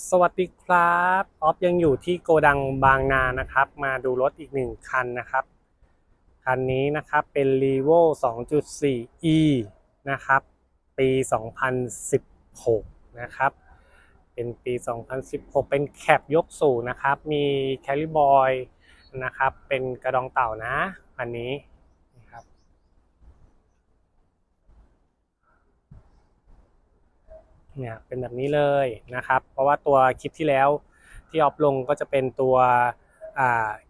สวัสดีครับออฟยังอยู่ที่โกดังบางนานะครับ มาดูรถอีกหนึ่งคันนะครับ คันนี้นะครับเป็น r e v o 2.4e นะครับ ปี 2016 นะครับ เป็นปี 2016 เป็นแคปยกสูงนะครับ มีแคลิบอยนะครับ เป็นกระดองเต่านะคันนี้นะครับ เนี่ยเป็นแบบนี้เลยนะครับ เพราะว่าตัวคลิปที่แล้วที่ออฟลงก็จะเป็นตัว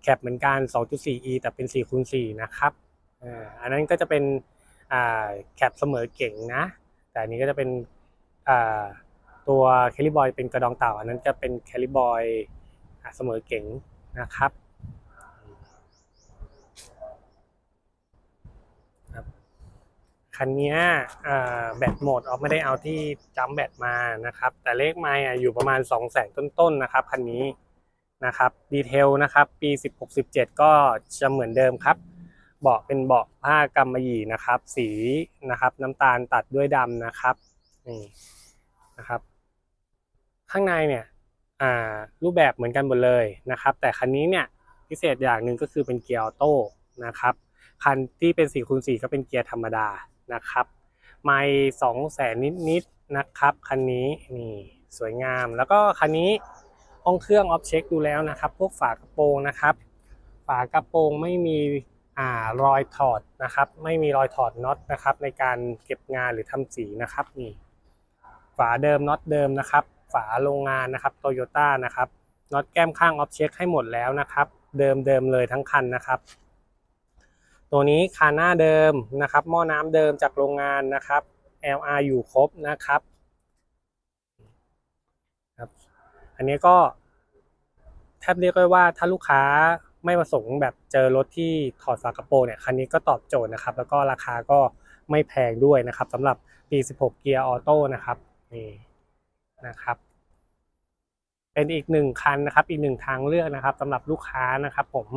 แคปเหมือนกัน 2.4e แต่เป็น4คูณ4นะครับอันนั้นก็จะเป็นแคปเสมอเก่งนะ แต่อันนี้ก็จะเป็นตัวแคลิบอยเป็นกระดองเต่า อันนั้นจะเป็นแคลิบอยเสมอเก่งนะครับ คันนี้แบตหมดออฟไม่ได้เอาที่จัมแบตมานะครับ แต่เลขไม่อยู่ประมาณ 2 0 0แสนต้นๆนะครับคันนี้นะครับดีเทลนะครับปี 16-17 ก็จะเหมือนเดิมครับ เบาะเป็นเบาะผ้ากำมะหยี่นะครับ สีนะครับน้ำตาลตัดด้วยดำนะครับนี่นะครับ ข้างในเนี่ยรูปแบบเหมือนกันหมดเลยนะครับ แต่คันนี้เนี่ยพิเศษอย่างหนึ่งก็คือเป็นเกียร์ออโต้นะครับคันที่เป็น4คูณ4ก็เป็นเกียร์ธรรมดา นะครับ ไม่สองแสนนิดๆนะครับคันนี้นี่สวยงาม แล้วก็คันนี้ห้องเครื่องออฟเช็คดูแล้วนะครับ พวกฝากระโปรงนะครับ ฝากระโปรงไม่มีอ่ารอยถอดนะครับ ไม่มีรอยถอดน็อตนะครับ ในการเก็บงานหรือทำสีนะครับนี่ฝาเดิมน็อตเดิมนะครับ ฝาโรงงานนะครับโตโยต้านะครับน็อตแก้มข้างออฟเช็คให้หมดแล้วนะครับ เดิมเดิมเลยทั้งคันนะครับ ตัวนี้คาหน้าเดิมนะครับหม้อน้ำเดิมจากโรงงานนะครับ LR อยู่ครบนะครับครับ อันนี้ก็แทบเรียกได้ว่าถ้าลูกค้าไม่ประสงค์แบบเจอรถที่ถอดฝากระโปรงเนี่ยคันนี้ก็ตอบโจทย์นะครับ แล้วก็ราคาก็ไม่แพงด้วยนะครับสำหรับปี 16 เกียร์ออโต้นะครับนี่นะครับ เป็นอีกหนึ่งคันนะครับ อีกหนึ่งทางเลือกนะครับสำหรับลูกค้านะครับ ผม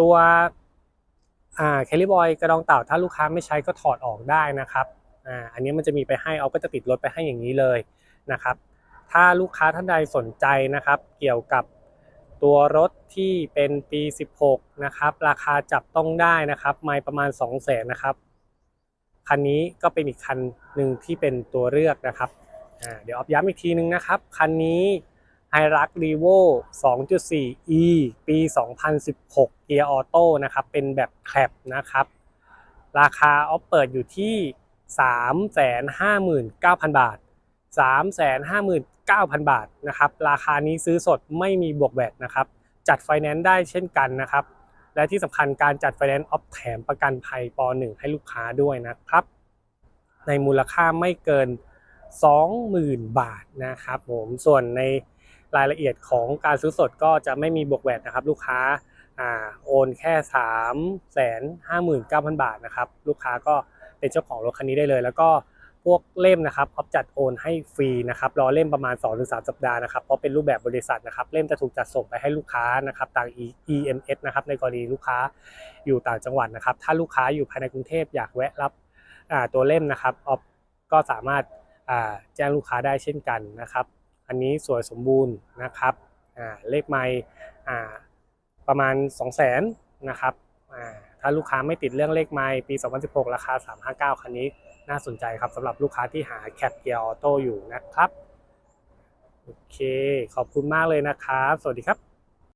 ตัว อ่าแคลิบอยกระดองเต่าถ้าลูกค้าไม่ใช้ก็ถอดออกได้นะครับอ่าอันนี้มันจะมีไปให้เอาก็จะติดรถไปให้อย่างนี้เลยนะครับ ถ้าลูกค้าท่านใดสนใจนะครับ เกี่ยวกับตัวรถที่เป็นปี 16 นะครับ ราคาจับต้องได้นะครับ ไม่ประมาณ 2 0 0แสนนะครับ คันนี้ก็เป็นอีกคันหนึ่งที่เป็นตัวเลือกนะครับ เดี๋ยวออฟย้ำอีกทีนึงนะครับ คันนี้ ไฮรักรีโว 2.4e ปี 2016 เกียร์ออโต้นะครับ เป็นแบบแคลบนะครับ ราคาออฟเปิดอยู่ที่ 359,000 บาท 359,000 บาทนะครับ ราคานี้ซื้อสดไม่มีบวกแวตนะครับ จัดไฟแนนซ์ได้เช่นกันนะครับ และที่สำคัญการจัดไฟแนนซ์ออฟแถมประกันภัยป .1 ให้ลูกค้าด้วยนะครับ ในมูลค่าไม่เกิน 20,000 บาทนะครับผม ส่วนใน รายละเอียดของการซื้อสดก็จะไม่มีบวกแวตนะครับ ลูกค้าอ่าโอนแค่ 3 5 9 0 0 0 บาทนะครับ ลูกค้าก็เป็นเจ้าของรถคันนี้ได้เลย แล้วก็พวกเล่มนะครับออฟจัดโอนให้ฟรีนะครับรอเล่มประมาณ 2-3 สัปดาห์นะครับ เพราะเป็นรูปแบบบริษัทนะครับ เล่มจะถูกจัดส่งไปให้ลูกค้านะครับทาง EMS นะครับในกรณีลูกค้าอยู่ต่างจังหวัดนะครับ ถ้าลูกค้าอยู่ภายในกรุงเทพอยากแวะรับตัวเล่มนะครับออฟก็สามารถแจ้งลูกค้าได้เช่นกันนะครับ อันนี้สวยสมบูรณ์นะครับเลขไม่ประมาณ 2 0 0 0 0 0นะครับถ้าลูกค้าไม่ติดเรื่องเลขไม้ปี 2016 ราคา 359 คันนี้น่าสนใจครับสำหรับลูกค้าที่หาแคปเกียร์ออโต้อยู่นะครับ โอเค ขอบคุณมากเลยนะครับ สวัสดีครับ